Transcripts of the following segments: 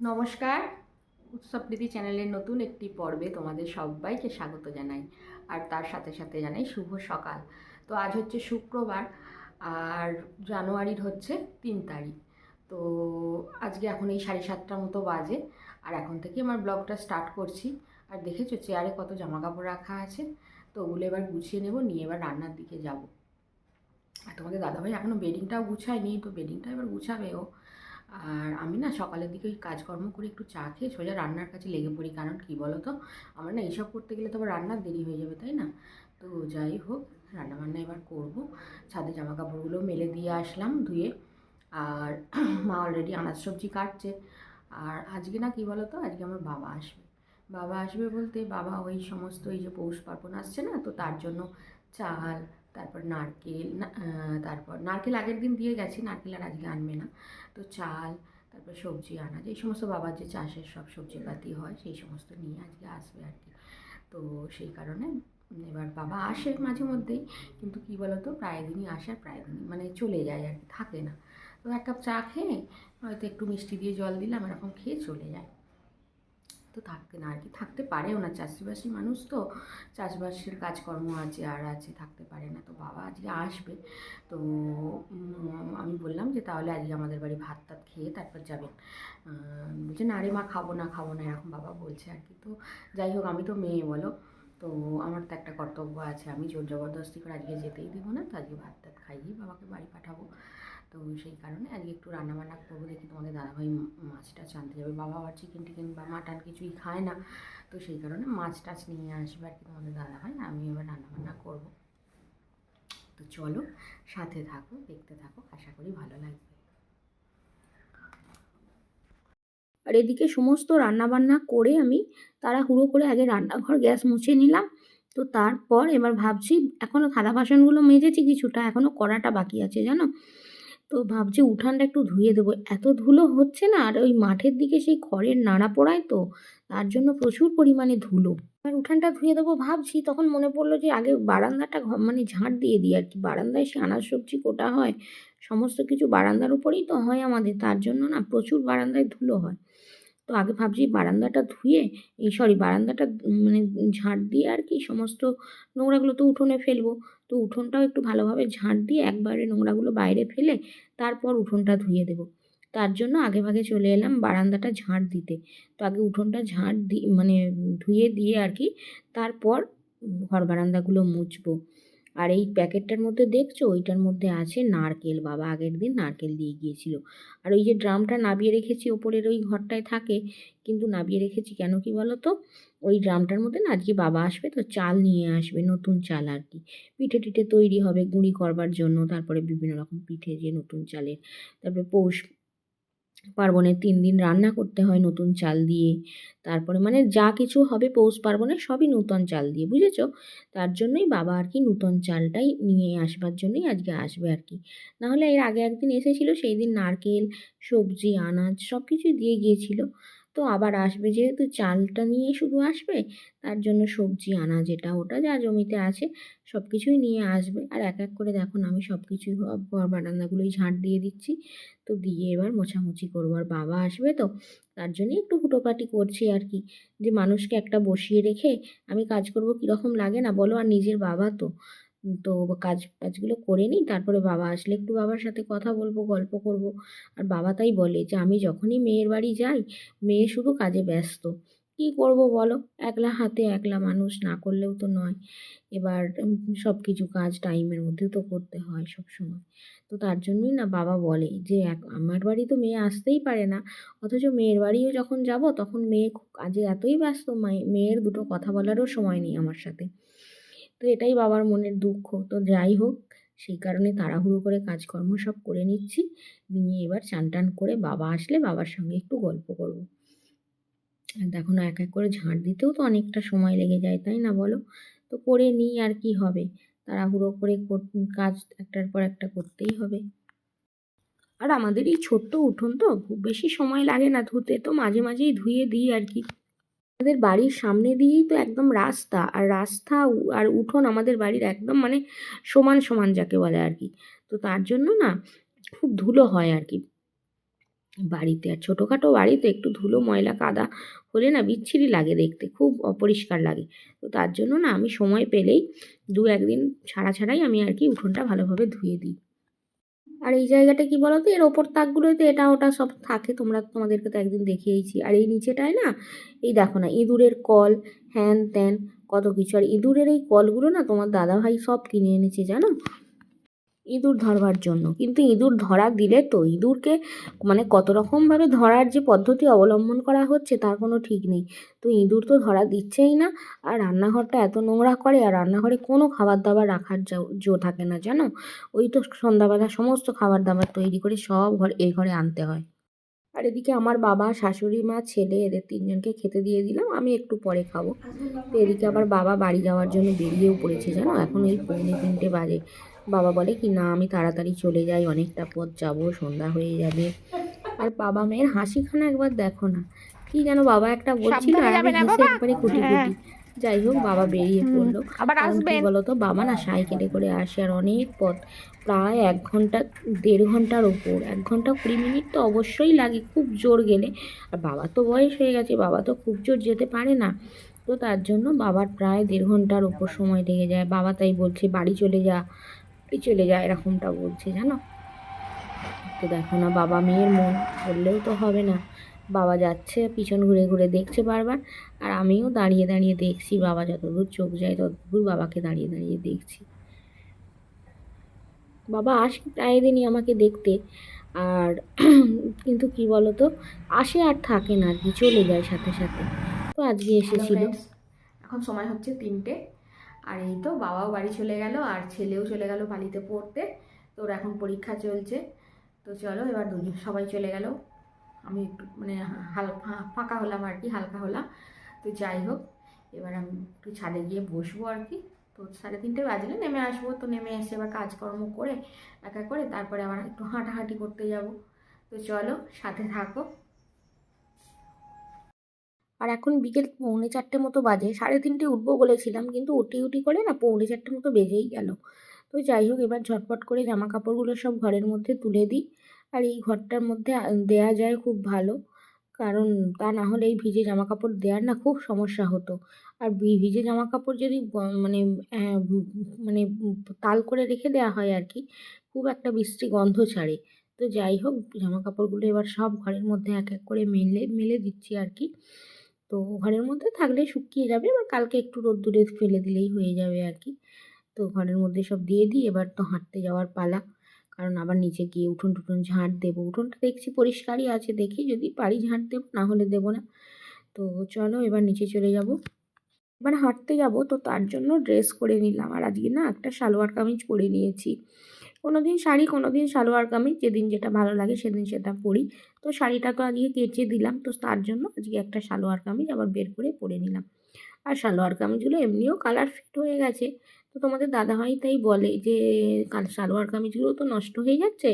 নমস্কার। উৎসবপ্রীতি চ্যানেলের নতুন একটি পর্বে তোমাদের সবাইকে স্বাগত জানাই। আর তার সাথে সাথে জানাই শুভ সকাল। তো আজ হচ্ছে শুক্রবার, আর জানুয়ারির হচ্ছে তিন তারিখ। তো আজকে এখন এই সাড়ে সাতটার মতো বাজে, আর এখন থেকে আমার ব্লগটা স্টার্ট করছি। আর দেখেছ চেয়ারে কত জামা কাপড় রাখা আছে? তো ওগুলো এবার গুছিয়ে নেব, নিয়ে এবার রান্নার দিকে যাব। আর তোমাদের দাদাভাই এখনও বেডিংটাও গুছায়নি, তো বেডিংটা এবার গুছাবে ও। আর আমি না সকালের দিকে ওই কাজকর্ম করে একটু চা খেয়ে সোজা রান্নার কাছে লেগে পড়ি। কারণ কী বলো তো আমার না এইসব করতে গেলে তো আবার রান্নার দেরি হয়ে যাবে, তাই না? তো যাই হোক, রান্নাবান্না এবার করব। ছাদে জামা কাপড়গুলো মেলে দিয়ে আসলাম ধুয়ে। আর মা অলরেডি আনাজ সবজি কাটছে। আর আজকে না কী বলো তো আজকে আমার বাবা আসবে। বাবা আসবে বলতে বাবা ওই সমস্ত এই যে পৌষ পার্বণ আসছে না, তো তার জন্য চাল তারপর নারকেল তারপর নারকেল আগের দিন দিয়ে গেছি, নারকেল আর আজকে আনবে না। তো চাল, তারপর সবজি আনাজ এই সমস্ত বাবার যে চাষের সব সবজিপাতি হয়, সেই সমস্ত নিয়ে আজকে আসবে আর কি। তো সেই কারণে এবার বাবা আসে মাঝে মধ্যেই, কিন্তু কী বলতো, প্রায় দিনই আসে আর প্রায় দিনই মানে চলে যায় আর কি, থাকে না। তো এক কাপ চা খেয়ে হয়তো একটু মিষ্টি দিয়ে জল দিলাম, এরকম খেয়ে চলে যায়। তো থাকতে না। আর কি থাকতে পারেও না। চাষিবাসী মানুষ তো চাষবাসের কাজকর্ম আছে, আর আছে, থাকতে পারে না। তো বাবা আজকে আসবে। তো আমি বললাম যে তাহলে আজকে আমাদের বাড়ি ভাত টাত খেয়ে তারপর যাবেন। বলছে, না রে মা, খাব না খাব না। এরকম বাবা বলছে আর কি। তো যাই হোক, আমি তো মেয়ে, বলো। তো আমার তো একটা কর্তব্য আছে। আমি জোর জবরদস্তি করে আজকে যেতেই দেবো না। তো আজকে ভাত টাত খাইয়ে বাবাকে বাড়ি পাঠাবো। তো সেই কারণে আজকে একটু রান্নাবান্না করব, দেখি তোমাদের দাদাভাই মাছ টাছ আনতে যাবে। বাবা আবার চিকেন টিকেন বা মাটন কিছুই খায় না, তো সেই কারণে মাছ টাছ নিয়ে আসবে আর কি তোমাদের দাদাভাই, আমি এবার রান্নাবান্না করব। তো চলো, সাথে থাকো, দেখতে থাকো, আশা করি ভালো লাগবে। আর এদিকে সমস্ত রান্নাবান্না করে আমি তাড়াহুড়ো করে আগে রান্নাঘর গ্যাস মুছে নিলাম, তো তারপর এবার ভাবছি এখনও থালা বাসনগুলো মেজেছি কিছুটা এখনও কড়াটা বাকি আছে, জানো? তো ভাবছি উঠানটা একটু ধুয়ে দেবো। এত ধুলো হচ্ছে না, আর ওই মাঠের দিকে সেই খড়ের নাড়া পড়ায় তো, তার জন্য প্রচুর পরিমাণে ধুলো। আর উঠানটা ধুয়ে দেবো ভাবছি, তখন মনে পড়ল যে আগে বারান্দাটা মানে ঝাঁট দিয়ে দিই আর কি। বারান্দায় সে আনাজ সবজি কোটা হয়, সমস্ত কিছু বারান্দার উপরেই তো হয় আমাদের, তার জন্য না প্রচুর বারান্দায় ধুলো হয়। তো আগে ভাবছি বারান্দাটা ধুয়ে, এই সরি বারান্দাটা মানে ঝাঁট দিয়ে আর কি সমস্ত নোংরাগুলো তো উঠোনে ফেলব। তো উঠোনটাও একটু ভালোভাবে ঝাঁট দিয়ে একবারে নোংরাগুলো বাইরে ফেলে তারপর উঠোনটা ধুয়ে দেবো। তার জন্য আগে ভাগে চলে এলাম বারান্দাটা ঝাঁট দিতে। তো আগে উঠোনটা ঝাঁট দি মানে ধুয়ে দিয়ে আর কি তারপর ঘর বারান্দাগুলো মুছবো। আর এই প্যাকেটটার মধ্যে দেখছ? ওইটার মধ্যে আছে নারকেল বাবা, আগের দিন নারকেল দিয়ে গিয়েছিল। আর ওই যে ড্রামটা নাবিয়ে রেখেছি, ওপরের ওই ঘরটায় থাকে, কিন্তু নাবিয়ে রেখেছি কেন কি বলো তো ওই ড্রামটার মধ্যে না আজকে বাবা আসবে, তো চাল নিয়ে আসবে, নতুন চাল আর কি। পিঠে টিঠে তৈরি হবে, গুঁড়ি করবার জন্য, তারপরে বিভিন্ন রকম পিঠে যে নতুন চালের, তারপরে পৌষ পার্বণে তিন দিন রান্না করতে হয় নতুন চাল দিয়ে। তারপরে মানে যা কিছু হবে পৌষ পার্বণে সবই নূতন চাল দিয়ে, বুঝেছ? তার জন্যই বাবা আর কি নূতন চালটাই নিয়ে আসবার জন্যই আজকে আসবে আর কি। নাহলে এর আগে একদিন এসেছিল, সেই দিন নারকেল, সবজি, আনাজ সব কিছুই দিয়ে গিয়েছিল। তো আবার আসবে। যেহেতু চালটা নিয়ে শুধু আসবে, তার জন্য সবজি আনা যেটা ওটা যা জমিতে আছে সব কিছুই নিয়ে আসবে। আর এক এক করে দেখুন আমি সব কিছুই ঘর বারান্দাগুলোই ঝাঁট দিয়ে দিচ্ছি। তো দিয়ে এবার মোছামুছি করব। আর বাবা আসবে তো, তার জন্যই একটু হুটোপাটি করছি আর কি। যে মানুষকে একটা বসিয়ে রেখে আমি কাজ করব কীরকম লাগে না, বলো। আর নিজের বাবা তো তো কাজ, কাজগুলো করে নিই, তারপরে বাবা আসলে একটু বাবার সাথে কথা বলব, গল্প করব। আর বাবা তাই বলে যে, আমি যখনই মেয়ের বাড়ি যাই, মেয়ে শুধু কাজে ব্যস্ত। কী করব বলো? একলা হাতে একলা মানুষ, না করলেও তো নয়। এবার সব কিছু কাজ টাইমের মধ্যে তো করতে হয় সব সময় তো তার জন্যই না বাবা বলে যে, এক, আমার বাড়ি তো মেয়ে আসতেই পারে না। অথচ মেয়ের বাড়িও যখন যাব, তখন মেয়ে কাজে এতই ব্যস্ত, মায়ে- মেয়ের দুটো কথা বলারও সময় নেই আমার সাথে। তো এটাই বাবার মনের দুঃখ। তো যাই হোক, সেই কারণে তাড়াহুড়ো করে কাজকর্ম সব করে নিচ্ছি। নিয়ে এবার চান টান করে বাবা আসলে বাবার সঙ্গে একটু গল্প করব। দেখো না, এক এক করে ঝাঁট দিতেও তো অনেকটা সময় লেগে যায়, তাই না বলো? তো করে নিই আর কি হবে। তাড়াহুড়ো কর- কাজ একটার পর একটা করতেই হবে। আর আমাদের এই ছোট্ট উঠোন তো, খুব বেশি সময় লাগে না ধুতে। তো মাঝে মাঝেই ধুয়ে দিই আর কি। আমাদের বাড়ির সামনে দিয়েই তো একদম রাস্তা। আর রাস্তা আর উঠোন আমাদের বাড়ির একদম মানে সমান সমান যাকে বলে আর কি। তো তার জন্য না খুব ধুলো হয় আর কি বাড়িতে। আর ছোটোখাটো বাড়িতে একটু ধুলো, ময়লা, কাদা হলে না বিচ্ছিরি লাগে দেখতে, খুব অপরিষ্কার লাগে। তো তার জন্য না আমি সময় পেলেই দু একদিন ছাড়া ছাড়াই আমি আর কি উঠোনটা ভালোভাবে ধুয়ে দিই। আর এই জায়গাটা কি বলো তো এর ওপর তাকগুলোতে এটা ওটা সব থাকে। তোমরা তোমাদেরকে তো একদিন দেখিয়েছি। আর এই নিচেটায় না, এই দেখো না, ইঁদুরের কল, হ্যান ত্যান, কত কিছু। আর ইঁদুরের এই কলগুলো না তোমার দাদাভাই সব কিনে এনেছে, জানো? ইঁদুর ধরবার জন্য। কিন্তু ইঁদুর ধরা দিলে তো ইঁদুরকে মানে কত রকমভাবে ধরার যে পদ্ধতি অবলম্বন করা হচ্ছে তার কোনো ঠিক নেই। তো ইঁদুর তো ধরা দিচ্ছেই না, আর রান্নাঘরটা এত নোংরা করে, আর রান্নাঘরে কোনো খাবার দাবার রাখার জো থাকে না, জানো? ওই তো সন্ধ্যাবেলা সমস্ত খাবার দাবার তৈরি করে সব ঘর এই ঘরে আনতে হয়। আর এদিকে আমার বাবা শাশুড়ি মা ছেলে এদের তিনজনকে খেতে দিয়ে দিলাম আমি একটু পরে খাব। তো এদিকে আবার বাবা বাড়ি যাওয়ার জন্য বেরিয়েও পড়েছে জানো? এখন এই পৌনে তিনটে বাজে। বাবা বলে কি না আমি তাড়াতাড়ি চলে যাই অনেকটা পথ যাব সন্ধ্যা হয়ে যাবে। আর বাবা মেয়ের হাসিখানা একবার দেখো না। কি যেন বাবা একটা বলছিল আর হেসে একবারে কুটি কুটি যাই হোক বাবা বেরিয়ে পড়ল। আবার আসবেন? বলতো বাবা না সাইকেলে করে আসে আর অনেক পথ। প্রায় এক ঘণ্টা দেড় ঘণ্টার ওপর। এক ঘণ্টা কুড়ি মিনিট তো অবশ্যই লাগে খুব জোর গেলে। আর বাবা তো বয়স হয়ে গেছে বাবা তো খুব জোর যেতে পারে না। তো তার জন্য বাবার প্রায় দেড় ঘণ্টার ওপর সময় লেগে যায়। বাবা তাই বলছে বাড়ি চলে যা বাড়ি চলে যা এরকমটা বলছে জানো? তো দেখো না বাবা মেয়ের মন বললেও তো হবে না। বাবা যাচ্ছে পিছন ঘুরে ঘুরে দেখছে বারবার। আর আমিও দাঁড়িয়ে দাঁড়িয়ে দেখছি বাবা যতদূর চোখ যায় ততদূর বাবাকে দাঁড়িয়ে দাঁড়িয়ে দেখছি। বাবা আসে প্রায় দিনই আমাকে দেখতে। আর কিন্তু কি বলতো আসে আর থাকে না আর কি চলে যায় সাথে সাথে। তো আজকে এসেছিল। এখন সময় হচ্ছে তিনটে। আর এই তো বাবাও বাড়ি চলে গেল আর ছেলেও চলে গেল পালিতে পড়তে। তোর এখন পরীক্ষা চলছে। তো চলো এবার দুজন সবাই চলে গেল। আমি একটু মানে হালকা ফাঁকা হলাম আর কি, হালকা হলাম। তো যাই হোক, এবার আমি একটু ছাদে গিয়ে বসবো আর কি। তো সাড়ে তিনটে বাজলে নেমে আসব। তো নেমে এসে এবার কাজকর্ম করে, একা করে তারপরে আবার একটু হাঁটাহাঁটি করতে যাব। তো চলো, সাথে থাকো। আর এখন বিকেল পৌনে চারটে মতো বাজে। সাড়ে তিনটে উঠবো বলেছিলাম, কিন্তু উঠি উঠি করে না পৌনে চারটে মতো বেজেই গেল। তো যাই হোক, এবার ঝটপট করে জামা কাপড়গুলো সব ঘরের মধ্যে তুলে দিই। আর এই ঘরটার মধ্যে দেয়া যায় খুব ভালো। কারণ তা না হলে এই ভিজে জামা কাপড় দেওয়ার না খুব সমস্যা হতো। আর ভিজে জামা কাপড় যদি মানে মানে তাল করে রেখে দেওয়া হয় আর কি, খুব একটা বিশ্রী গন্ধ ছাড়ে। তো যাই হোক জামা কাপড়গুলো এবার সব ঘরের মধ্যে এক এক করে মেলে মেলে দিচ্ছি আর কি। তো ঘরের মধ্যে থাকলে শুকিয়ে যাবে এবার কালকে একটু রোদ্দুরে ফেলে দিলেই হয়ে যাবে আর কি। তো ঘরের মধ্যে সব দিয়ে দিই, এবার তো হাঁটতে যাওয়ার পালা। কারণ আবার নিচে গিয়ে উঠোন টুঠোন ঝাঁট দেবো। উঠোনটা দেখছি পরিষ্কারই আছে, দেখি যদি পারি ঝাঁট দেবো, না হলে দেবো না। তো চলো এবার নিচে চলে যাব। এবার হাঁটতে যাব, তো তার জন্য ড্রেস করে নিলাম। আর আজকে না একটা সালোয়ার কামিজ পরে নিয়েছি। কোনো দিন শাড়ি কোনো দিন সালোয়ার কামিজ, যেদিন যেটা ভালো লাগে সেদিন সেটা পরি। তো শাড়িটা তো আজকে কেচে দিলাম, তো তার জন্য আজকে একটা সালোয়ার কামিজ আবার বের করে পরে নিলাম। আর সালোয়ার কামিজগুলো এমনিও কালার ফিট হয়ে গেছে। তো তোমাদের দাদাভাই তাই বলে যে, কাল সালোয়ার কামিজগুলো তো নষ্ট হয়ে যাচ্ছে,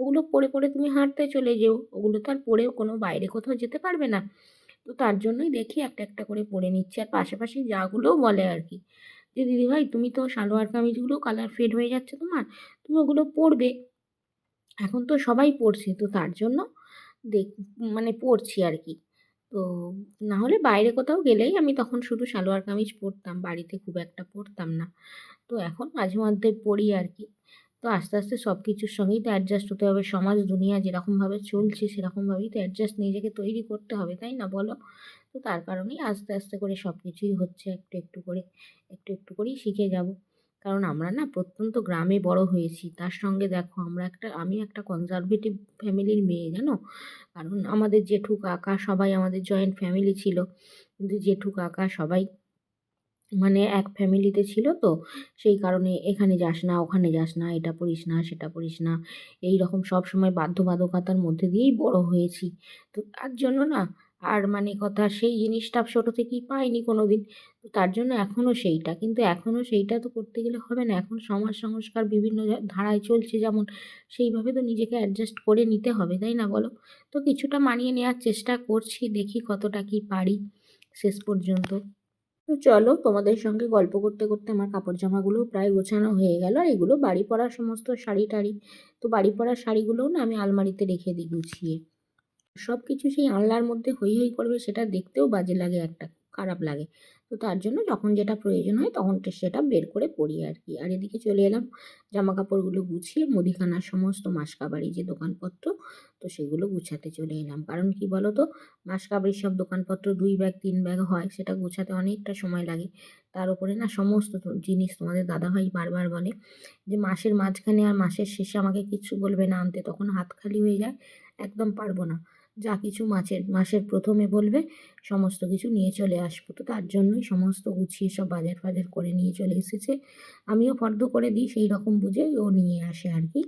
ওগুলো পরে পরে তুমি হাঁটতে চলে যেও, ওগুলো তো আর পরেও কোনো বাইরে কোথাও যেতে পারবে না। তো তার জন্যই দেখি একটা একটা করে পরে নিচ্ছি, আর পাশাপাশি যাগুলোও বলে আর কি যে, দিদিভাই, তুমি তো সালোয়ার কামিজগুলো কালার ফেড হয়ে যাচ্ছে তোমার, তুমি ওগুলো পরবে। এখন তো সবাই পরছে, তো তার জন্য দেখ মানে পরছি আর কি। তো না হলে বাইরে কোথাও গেলেই আমি তখন শুধু সালোয়ার কামিজ পরতাম, বাড়িতে খুব একটা পরতাম না। তো এখন মাঝে মধ্যে পরি আর কি। তো আস্তে আস্তে সব কিছুর সঙ্গেই তো অ্যাডজাস্ট হতে হবে। সমাজ, দুনিয়া যেরকমভাবে চলছে সেরকমভাবেই তো অ্যাডজাস্ট নিজেকে তৈরি করতে হবে, তাই না বলো? তো তার কারণেই আস্তে আস্তে করে সব কিছুই হচ্ছে। একটু একটু করে, একটু একটু করেই শিখে যাব। কারণ আমরা না প্রত্যন্ত গ্রামে বড় হয়েছি। তার সঙ্গে দেখো আমরা একটা, আমি একটা কনজারভেটিভ ফ্যামিলির মেয়ে, জানো? কারণ আমাদের জেঠু কাকা সবাই আমাদের জয়েন্ট ফ্যামিলি ছিল। কিন্তু জেঠু কাকা সবাই মানে এক ফ্যামিলিতে ছিল তো। সেই কারণে এখানে যাস না, ওখানে যাস না, এটা পড়িস না, সেটা পড়িস না। এই রকম বাধ্যবাধকতার মধ্যে দিয়েই বড় হয়েছি। তো তার জন্য না আর মানে কথা সেই জিনিসটা ছোটো থেকেই পাইনি কোনো দিন তো তার জন্য এখনও সেইটা। কিন্তু এখনও সেইটা তো করতে গেলে হবে না। এখন সমাজ সংস্কার বিভিন্ন ধারায় চলছে যেমন সেইভাবে তো নিজেকে অ্যাডজাস্ট করে নিতে হবে, তাই না বলো? তো কিছুটা মানিয়ে নেওয়ার চেষ্টা করছি, দেখি কতটা কি পারি শেষ পর্যন্ত। তো চলো, তোমাদের সঙ্গে গল্প করতে করতে আমার কাপড় জামাগুলো প্রায় গোছানো হয়ে গেল। আর এগুলো বাড়ি পরার সমস্ত শাড়ি টাড়ি তো বাড়ি পরার শাড়িগুলোও না আমি আলমারিতে রেখে দিই গুছিয়ে। সব কিছু সেই আনলার মধ্যে হৈ হৈ করবে সেটা দেখতেও বাজে লাগে একটা, খারাপ লাগে। তো তার জন্য যখন যেটা প্রয়োজন হয় তখন সেটা বের করে পরি আর কি। আর এদিকে চলে এলাম জামা কাপড়গুলো গুছিয়ে মুদিখানার সমস্ত মাসকাবাড়ি যে দোকানপত্র, তো সেগুলো গুছাতে চলে এলাম। কারণ কি বলো তো মাসকাবাড়ির সব দোকানপত্র দুই ব্যাগ, তিন ব্যাগ হয়, সেটা গুছাতে অনেকটা সময় লাগে। তার উপরে না সমস্ত জিনিস তোমাদের দাদাভাই বারবার বলে যে মাসের মাঝখানে আর মাসের শেষে আমাকে কিচ্ছু বলবে না, আনতে তখন হাত খালি হয়ে যায়, একদম পারব না। যা কিছু মাছের, মাসের প্রথমে বলবে, সমস্ত কিছু নিয়ে চলে আসব। তো তার জন্যই সমস্ত গুছিয়ে সব বাজার ফাজার করে নিয়ে চলে এসেছে। আমিও ফর্দ করে দিই, সেই রকম বুঝে ও নিয়ে আসে আর কি।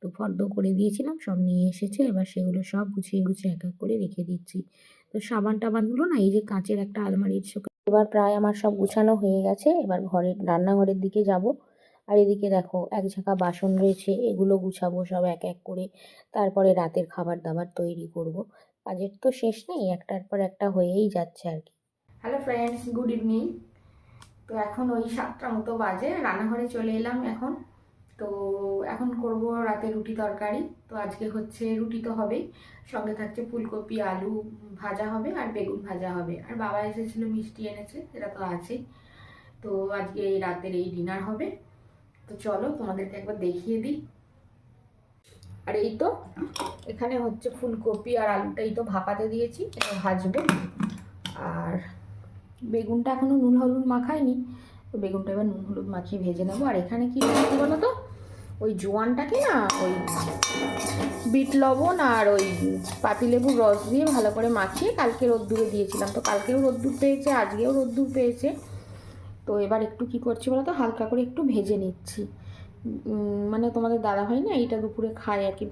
তো ফর্দ করে দিয়েছিলাম, সব নিয়ে এসেছে, এবার সেগুলো সব গুছিয়ে গুছিয়ে এক এক করে রেখে দিচ্ছি। তো সাবান টাবানগুলো না, এই যে কাঁচের একটা আলমারির শোকে এবার প্রায় আমার সব গুছানো হয়ে গেছে, এবার ঘরের, রান্নাঘরের দিকে যাব। আর এদিকে দেখো, এক ঝাঁকা বাসন রয়েছে, এগুলো গুছাবো সব এক এক করে। তারপরে রাতের খাবার দাবার তৈরি করব। কাজের তো শেষ নেই, একটার পর একটা হয়েই যাচ্ছে আর কি। হ্যালো ফ্রেন্ডস গুড ইভিনিং তো এখন ওই সাতটা মতো বাজে, রান্নাঘরে চলে এলাম এখন। তো এখন করব রাতে রুটি তরকারি। তো আজকে হচ্ছে রুটি তো হবেই, সঙ্গে থাকছে ফুলকপি, আলু ভাজা হবে আর বেগুন ভাজা হবে। আর বাবা এসেছিল মিষ্টি এনেছে, সেটা তো আছেই। তো আজকে এই রাতের এই ডিনার হবে। তো চলো তোমাদেরকে একবার দেখিয়ে দিই। আর এই তো, এখানে হচ্ছে ফুলকপি আর আলুটা এই তো ভাপাতে দিয়েছি এটা ভাজবো। আর বেগুনটা এখনও নুন হলুদ মাখাইনি, তো বেগুনটা এবার নুন হলুদ মাখিয়ে ভেজে নেব। আর এখানে কি হচ্ছে বলো তো ওই জোয়ানটাকে না, ওই বিট লবণ আর ওই পাতিলেবুর রস দিয়ে ভালো করে মাখিয়ে কালকে রোদ্দুরে দিয়েছিলাম। তো কালকেও রোদ্দুর পেয়েছে, আজকেও রোদ্দুর পেয়েছে। তো এবার একটু কি করছি বলো তো হালকা করে একটু ভেজে নিচ্ছি। মানে তোমাদের দাদা হয় না এইটা দুপুরে খায় আর কি।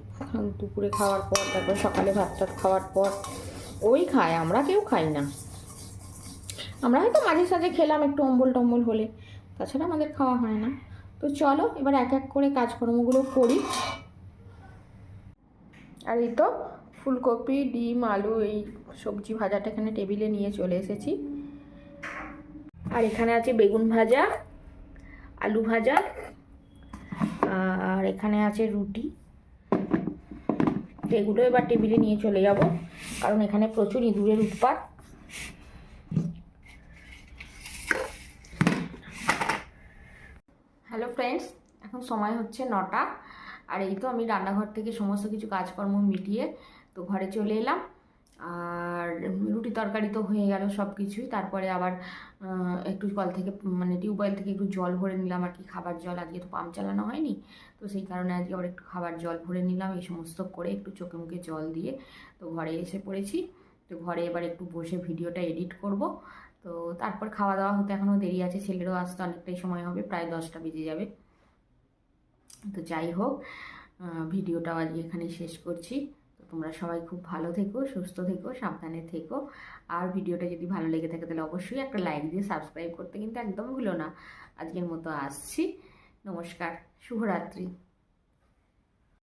দুপুরে খাওয়ার পর, তারপর সকালে ভাত টাত খাওয়ার পর ওই খায়, আমরা কেউ খাই না। আমরা হয়তো মাঝে সাঝে খেলাম একটু অম্বল টম্বল হলে, তাছাড়া আমাদের খাওয়া হয় না। তো চলো, এবার এক এক করে কাজকর্মগুলো করি। আর এই তো ফুলকপি, ডিম, আলু, এই সবজি ভাজাটা এখানে টেবিলে নিয়ে চলে এসেছি। আর এখানে আছে বেগুন ভাজা, আলু ভাজা, আর এখানে আছে রুটি। এগুলো এবার টেবিলে নিয়ে চলে যাব, কারণ এখানে প্রচুর ইঁদুরের উৎপাত। হ্যালো ফ্রেন্ডস, এখন সময় হচ্ছে নটা, আর এই তো আমি রান্নাঘর থেকে সমস্ত কিছু কাজকর্ম মিটিয়ে তো ঘরে চলে এলাম। আর রুটি তরকারি তো হয়ে গেল সব কিছুই তারপরে আবার একটু কল থেকে মানে টিউবওয়েল থেকে একটু জল ভরে নিলাম আর কি, খাবার জল। আজকে তো পাম্প চালানো হয়নি, তো সেই কারণে আজকে আবার একটু খাবার জল ভরে নিলাম, এই সমস্ত করে একটু চোখে মুখে জল দিয়ে তো ঘরে এসে পড়েছি। তো ঘরে এবার একটু বসে ভিডিওটা এডিট করব। তো তারপর খাওয়া দাওয়া হতে এখনও দেরি আছে, ছেলেরও আসতে অনেকটাই সময় হবে, প্রায় দশটা বেজে যাবে। তো যাই হোক ভিডিওটাও আজকে এখানে শেষ করছি। তোমরা সবাই খুব ভালো থেকো, সুস্থ থেকো, সাবধানে থেকো। আর ভিডিওটা যদি ভালো লেগে থাকে তাহলে অবশ্যই একটা লাইক দিয়ে সাবস্ক্রাইব করতে কিন্তু একদম ভুলো না। আজকের মতো আসছি। নমস্কার, শুভরাত্রি।